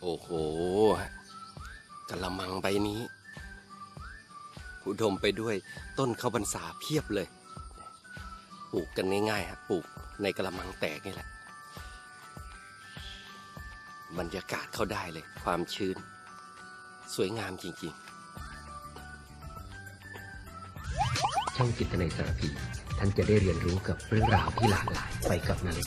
โอ้โหกระมังใบนี้อุดมไปด้วยต้นข้าวบรรษาเพียบเลย ปลูกกันง่ายๆฮะปลูกในกระมังแตกนี่แหละ บรรยากาศเข้าได้เลย ความชื้น สวยงามจริงๆ ช่องจิตในสารพีท่านจะได้เรียนรู้กับเรื่องราวที่หลากหลายไปกับนาเล็ก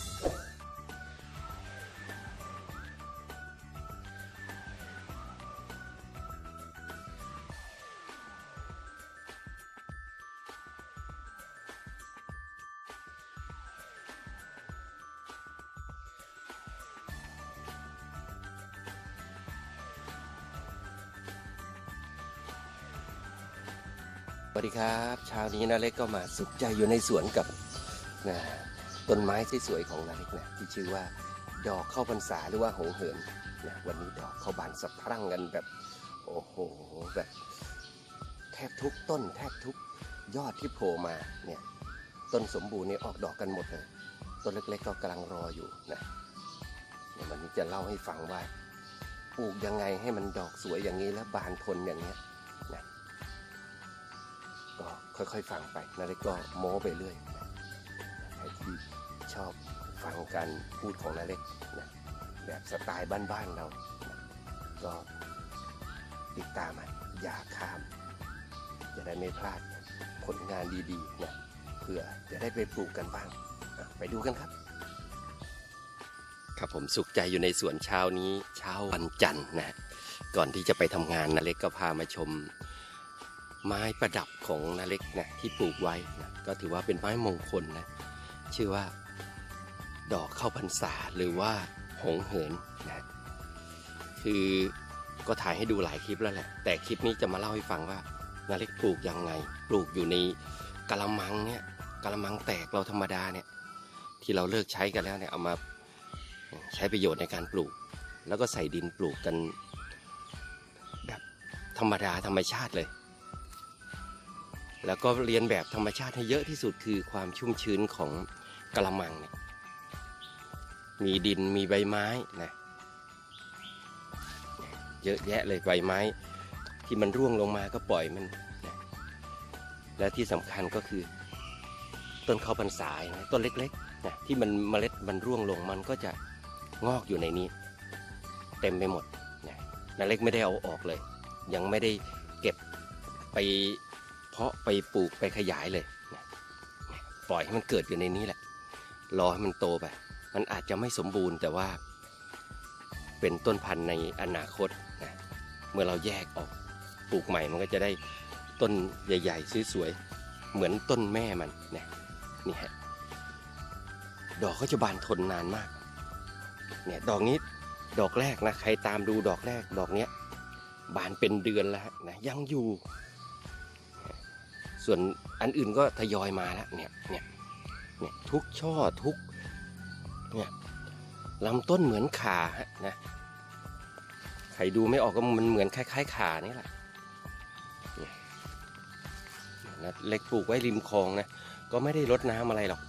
วัสดีครับเช้านี้นาเล็กก็มาสุขใจอยู่ในสวนกับนะต้นไม้สวยๆของนาเล็กนะที่ชื่อว่า ดอกข้าวพรรษาหรือว่าหงเหินนะวันนี้ดอกเข้าบานสะพรั่งกันแบบโอ้โหแบบแทบทุกต้นแทบทุกยอดที่โผล่มาเนี่ยต้นสมบูรณ์เนี่ยออกดอกกันหมดเลยต้นเล็กๆก็กำลังรออยู่นะเดี๋ยววันนี้จะเล่าให้ฟังว่าปลูกยังไงให้มันดอกสวยอย่างนี้และบานทนอย่างเนี้ย ก็ค่อยๆฟังไปนาเล็กก็โม้ไปเรื่อยนะใครที่ชอบฟังการพูดของนาเล็กนะแบบสไตล์บ้านๆเรานะก็ติดตามมาอย่าข้าม จะได้ไม่พลาดผลงานดีๆนะเพื่อจะได้ไปปลูกกันบ้างอะไปดูกันครับ ครับผมสุขใจอยู่ในสวนเช้านี้เช้าวันจันทร์นะ ก่อนที่จะไปทำงานนาเล็กก็พามาชม ไม้ประดับของนาเล็กนะที่ปลูกไว้นะก็ถือว่าเป็นไม้มงคลนะชื่อว่า ดอกข้าวพรรษาหรือว่าหงเหินนะคือก็ถ่ายให้ดูหลายคลิปแล้วแหละ แต่คลิปนี้จะมาเล่าให้ฟังว่านาเล็กปลูกยังไง ปลูกอยู่ในกะละมังเนี่ยกะละมังแตกเราธรรมดาเนี่ยที่เราเลิกใช้กันแล้วเนี่ยเอามาใช้ประโยชน์ในการปลูก แล้วก็ใส่ดินปลูกกัน แบบธรรมดาธรรมชาติเลย แล้วก็เรียนแบบธรรมชาติให้เยอะที่สุดคือความชุ่มชื้นของกระมังเนี่ยมีดินมีใบไม้นะเยอะแยะเลยใบไม้ ที่มันร่วงลงมาก็ปล่อยมันนะและที่สำคัญก็คือ ต้นข้าวพรรษานะต้นเล็กๆนะที่มันเมล็ดมันร่วงลงมันก็จะงอกอยู่ในนี้ เต็มไปหมดนะนาเล็กไม่ได้เอาออกเลย ยังไม่ได้เก็บไป เพาะไปปลูกไปขยายเลยปล่อยให้มันเกิดอยู่ในนี้แหละ รอให้มันโตไป มันอาจจะไม่สมบูรณ์แต่ว่า เป็นต้นพันธุ์ในอนาคตนะเมื่อเราแยกออกปลูกใหม่มันก็จะได้ต้นใหญ่ๆสวยๆเหมือนต้นแม่มันนะนี่ฮะดอกเขาจะบานทนนานมาก เนี่ยดอกนี้ดอกแรกนะใครตามดูดอกแรกดอกเนี้ยบานเป็นเดือนแล้วนะยังอยู่ ส่วนอันอื่นก็ทยอยมาแล้วเนี่ยเนี่ยเนี่ยทุกช่อทุกเนี่ยลำต้นเหมือนขาฮะนะใครดูไม่ออกก็มันเหมือนคล้าย ๆ ขานี่แหละเนี่ยนะเล็กปลูกไว้ริมคลองนะก็ไม่ได้รดน้ำอะไรหรอก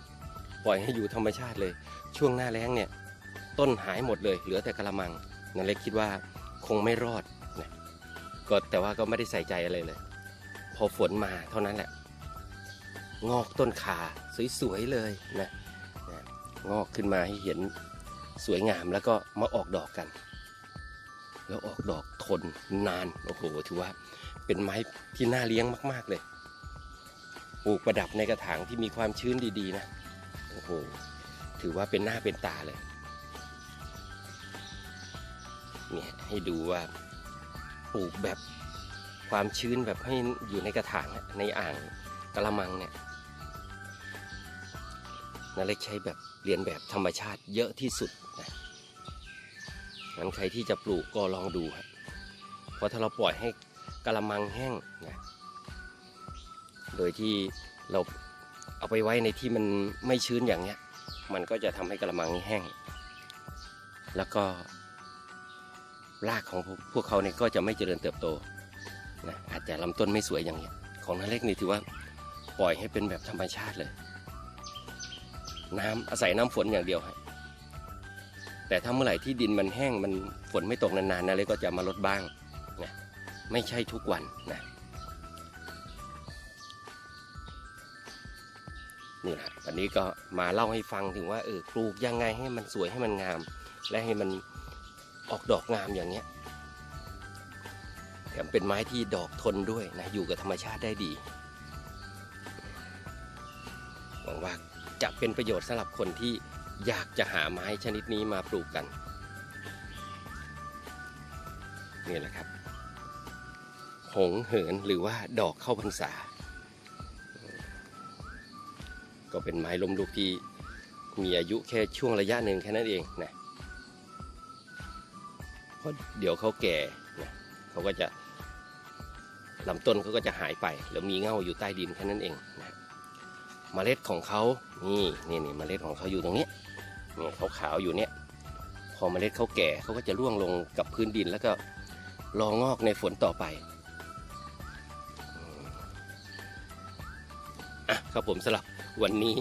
ปล่อยให้อยู่ธรรมชาติเลย ช่วงหน้าแล้งเนี่ย ต้นหายหมดเลย เหลือแต่กระมังนั่นเล็กคิดว่าคงไม่รอดนะก็แต่ว่าก็ไม่ได้ใส่ใจอะไรเลย อฝนมาเท่านั้นแหละ งอกต้นขาสวยๆเลยนะนะงอกขึ้นมาให้เห็นสวยงามแล้วก็มาออกดอกกัน แล้วออกดอกทนนานโอ้โหถือว่าเป็นไม้ที่น่าเลี้ยงมาก ๆเลยปลูกประดับในกระถางที่มีความชื้นดีๆนะโอ้โหถือว่าเป็นหน้าเป็นตาเลยเนี่ยให้ดูว่าปลูกแบบ ความชื้นแบบให้อยู่ในกระถางในอ่างกระมังเนี่ยนาเล็กใช้แบบเรียนแบบธรรมชาติเยอะที่สุดนะงั้นใครที่จะปลูกก็ลองดูฮะเพราะถ้าเราปล่อยให้กระมังแห้งนะโดยที่เราเอาไปไว้ในที่มันไม่ชื้นอย่างเนี้ย มันก็จะทำให้กระมังแห้ง แล้วก็รากของพวกเขาเนี่ยก็จะไม่เจริญเติบโต นะอาจจะลำต้นไม่สวยอย่างเงี้ยของนาเล็กนี่ถือว่าปล่อยให้เป็นแบบธรรมชาติเลย น้ำอาศัยน้ำฝนอย่างเดียวฮะแต่ถ้าเมื่อไหร่ที่ดินมันแห้งมันฝนไม่ตกนานๆนะเลยก็จะมาลดบ้างนะไม่ใช่ทุกวันนะนี่แหละวันนี้ก็มาเล่าให้ฟังถึงว่าเออปลูกยังไงให้มันสวยให้มันงาม และให้มันออกดอกงามอย่างเงี้ย แถมเป็นไม้ที่ดอกทนด้วยนะ อยู่กับธรรมชาติได้ดีหวังว่าจะเป็นประโยชน์สำหรับคนที่อยากจะหาไม้ชนิดนี้มาปลูกกันนี่แหละครับ หงเหินหรือว่าดอกเข้าพรรษา ก็เป็นไม้ลมลุกที่มีอายุแค่ช่วงระยะหนึ่งแค่นั้นเองนะเพราะเดี๋ยวเขาแก่นะเขาก็จะ ลำต้นเขาก็จะหายไปแล้วมีเง่าอยู่ใต้ดินแค่นั้นเองนะเมล็ดของเขานี่นี่นี่เมล็ดของเขาอยู่ตรงนี้นี่ขาวๆอยู่เนี่ย พอเมล็ดเขาแก่เขาก็จะร่วงลงกับพื้นดินแล้วก็รองอกในฝนต่อไปอะครับผมสำหรับวันนี้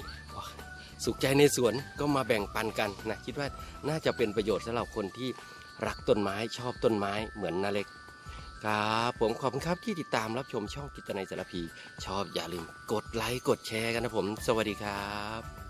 สุขใจในสวนก็มาแบ่งปันกันนะคิดว่าน่าจะเป็นประโยชน์สำหรับคนที่รักต้นไม้ชอบต้นไม้เหมือนนาเล็ก ครับผมขอบคุณครับที่ติดตามรับชมช่องกิจในสารพี ชอบอย่าลืมกดไลค์กดแชร์กันนะผม สวัสดีครับ